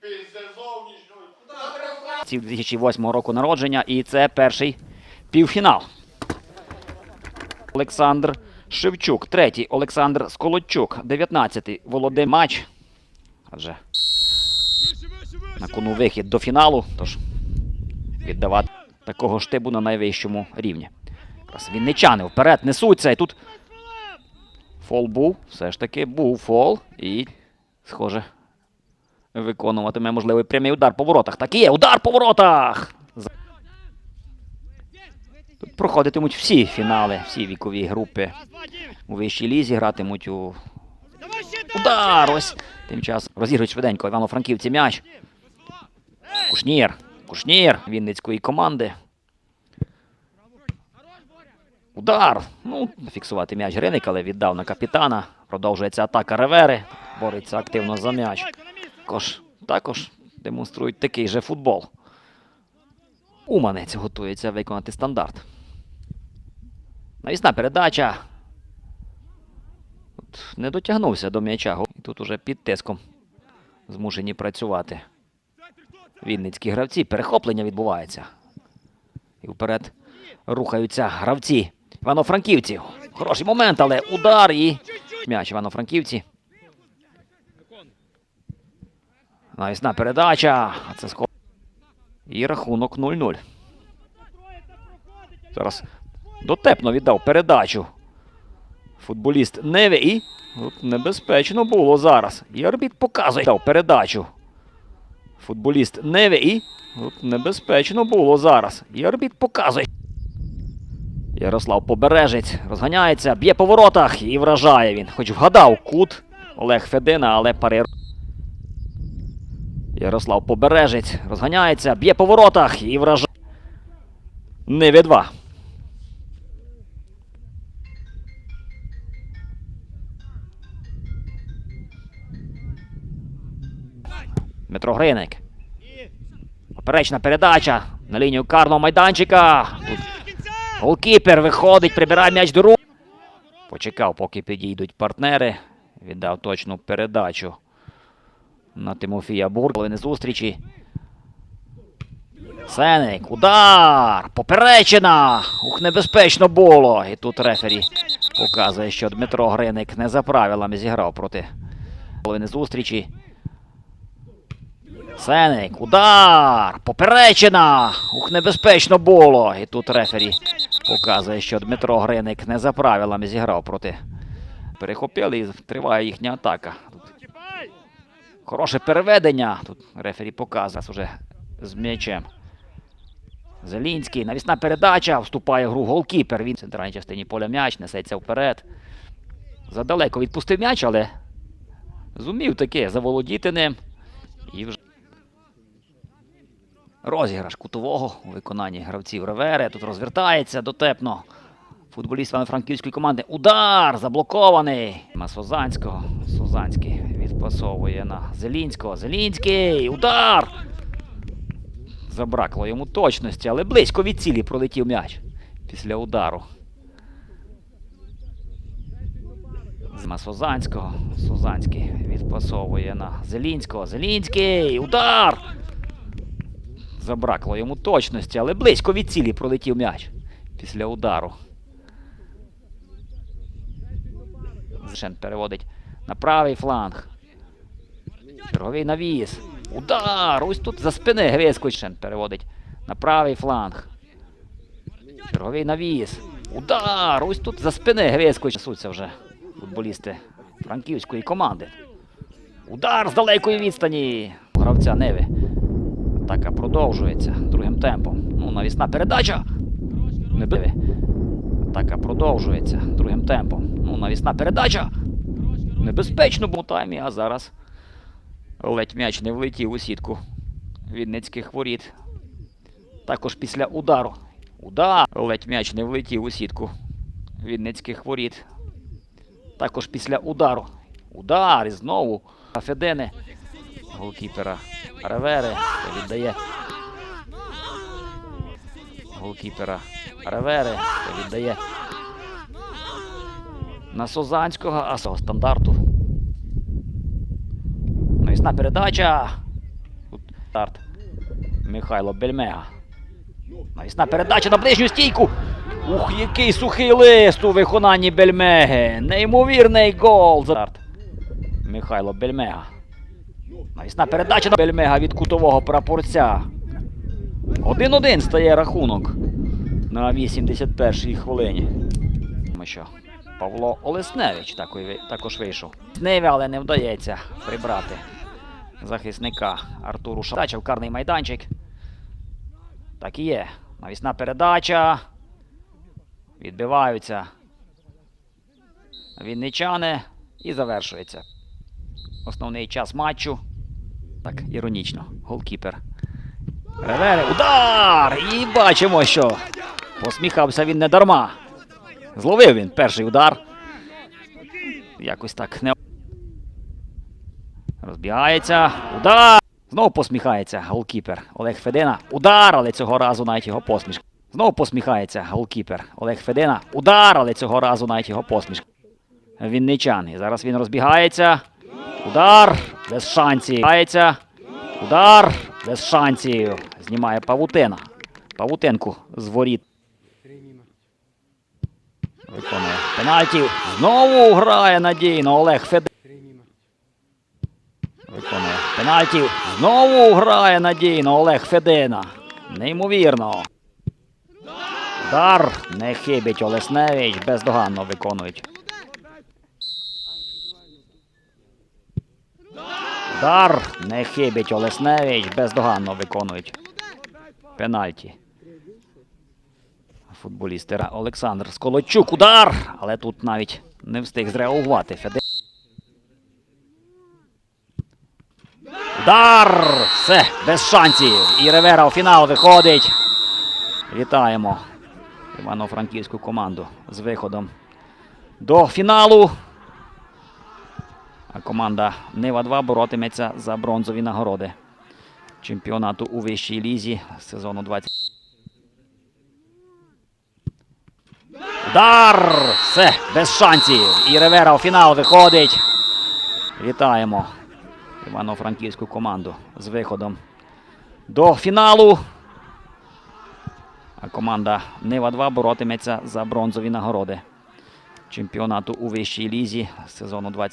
Пизде 2008 року народження, і це перший півфінал. Олександр Шевчук, третій Олександр Сколодчук, 19-й Володимир Мач. Адже на кону вихід до фіналу, тож віддавати такого штибу на найвищому рівні. Вінничани вперед несуться, і тут фол був, все ж таки був фол, і, схоже, виконуватиме можливий прямий удар по воротах. Так і є, удар по воротах! Тут проходитимуть всі фінали, всі вікові групи у вищій лізі, гратимуть у удар. Ось тим часом розігрують швиденько Івано-Франківці м'яч. Кушнір. Кушнір Вінницької команди. Удар. Ну, фіксувати м'яч Гриник, але віддав на капітана. Продовжується атака Ревери. Бореться активно за м'яч. Також, також демонструють такий же футбол. Уманець готується виконати стандарт. Навісна передача. От не дотягнувся до м'яча. І тут уже під тиском змушені працювати. Вінницькі гравці. Перехоплення відбувається. І вперед рухаються гравці. Івано-Франківці. Хороший момент, але удар і м'яч Івано-Франківці. Навісна передача. Це схо... І рахунок 0-0. Зараз дотепно віддав передачу. Футболіст Неве і От небезпечно було зараз. І арбіт показує дав передачу. Футболіст Неве і От небезпечно було зараз. І арбіт показує. Ярослав Побережець розганяється, б'є по воротах і вражає він. Хоч вгадав кут Олег Федина, але парир. Ярослав Побережець розганяється, б'є по воротах і вражає. Неве 2. Дмитро Гриник. Поперечна передача на лінію карного майданчика. Тут голкіпер виходить, прибирає м'яч до рук. Почекав, поки підійдуть партнери. Віддав точну передачу на Тимофія Бур. Половини зустрічі. Сеник, удар! Поперечина! Ух, небезпечно було. І тут рефері показує, що Дмитро Гриник не за правилами зіграв проти половини зустрічі. Сеник, удар! Поперечина! Ух, небезпечно було. І тут рефері показує, що Дмитро Гриник не за правилами зіграв проти. Перехопили і триває їхня атака. Хороше переведення. Тут рефері показує уже з м'ячем. Зелінський. Навісна передача. Вступає в гру голкіпер. Він в центральній частині поля м'яч, несеться вперед. Задалеко відпустив м'яч, але зумів таки заволодіти ним. І вже розіграш кутового у виконанні гравців Ревери. Тут розвертається дотепно. Футболіст Івано-Франківської команди. Удар! Заблокований. Созанського. Созанський відпасовує на Зелінського. Зелінський! Удар! Забракло йому точності, але близько від цілі пролетів м'яч після удару. З Созанського. Созанський відпасовує на Зелінського. Зелінський! Удар! Забракло йому точності, але близько від цілі пролетів м'яч після удару. Зшен переводить на правий фланг. Черговий навіс. Удар! Ось тут за спини Грицько переводить на правий фланг. Черговий навіс. Удар! Ось тут за спини Грицько Несуться вже футболісти франківської команди. Удар з далекої відстані. Гравця Неви. Атака продовжується другим темпом. Ну, навісна передача. Не. Атака продовжується другим темпом. Ну, навісна передача. Небезпечно був таймі, а зараз ледь м'яч не влетів у сітку Вінницьких воріт. Також після удару. Удар! Ледь м'яч не влетів у сітку Вінницьких воріт. Також після удару. Удар і знову Федени. Голкіпера Ревери. Віддає. Голкіпера Ревери. Віддає. На Созанського, а стандарту. Навісна передача. Старт. Михайло Бельмега. Навісна передача на ближню стійку. Ух, який сухий лист у виконанні Бельмеги. Неймовірний гол. Старт. Михайло Бельмега. Навісна передача на Бельмега від кутового прапорця. 1-1 стає рахунок на 81-й хвилині. Тому що Павло Олесневич також ви- також вийшов. Сниві, але не вдається прибрати захисника Артуру Шадача карний майданчик. Так і є. Навісна передача. Відбиваються вінничани і завершується. Основний час матчу. Так, іронічно. Голкіпер. Ревери. Удар! І бачимо, що посміхався він не дарма. Зловив він перший удар. Якось так не. Розбігається. Удар! Знову посміхається голкіпер Олег Федина. Удар, але цього разу навіть його посмішка. Знову посміхається голкіпер Олег Федина. Удар, але цього разу навіть його посмішка. Вінничан. І зараз він розбігається. Удар без шансів. Удар без шансів. Знімає павутина. Павутинку з воріт. Виконує пенальті. Знову грає надійно Олег Федин. Виконує пенальті. Знову грає надійно Олег Федина. Неймовірно. Удар не хибить Олесневич. Бездоганно виконують. Удар не хибить Олесневич. Бездоганно виконують. Пенальті. Футболістера Олександр Сколочук. Удар! Але тут навіть не встиг зреагувати. Удар! Все, без шансів. І Ревера у фінал виходить. Вітаємо Івано-Франківську команду з виходом до фіналу. А команда Нива 2 боротиметься за бронзові нагороди чемпіонату у вищій лізі сезону 20. Удар! Все, без шансів. І Ревера у фінал виходить. Вітаємо Івано-Франківську команду з виходом до фіналу. А команда Нива 2 боротиметься за бронзові нагороди чемпіонату у вищій лізі сезону 20.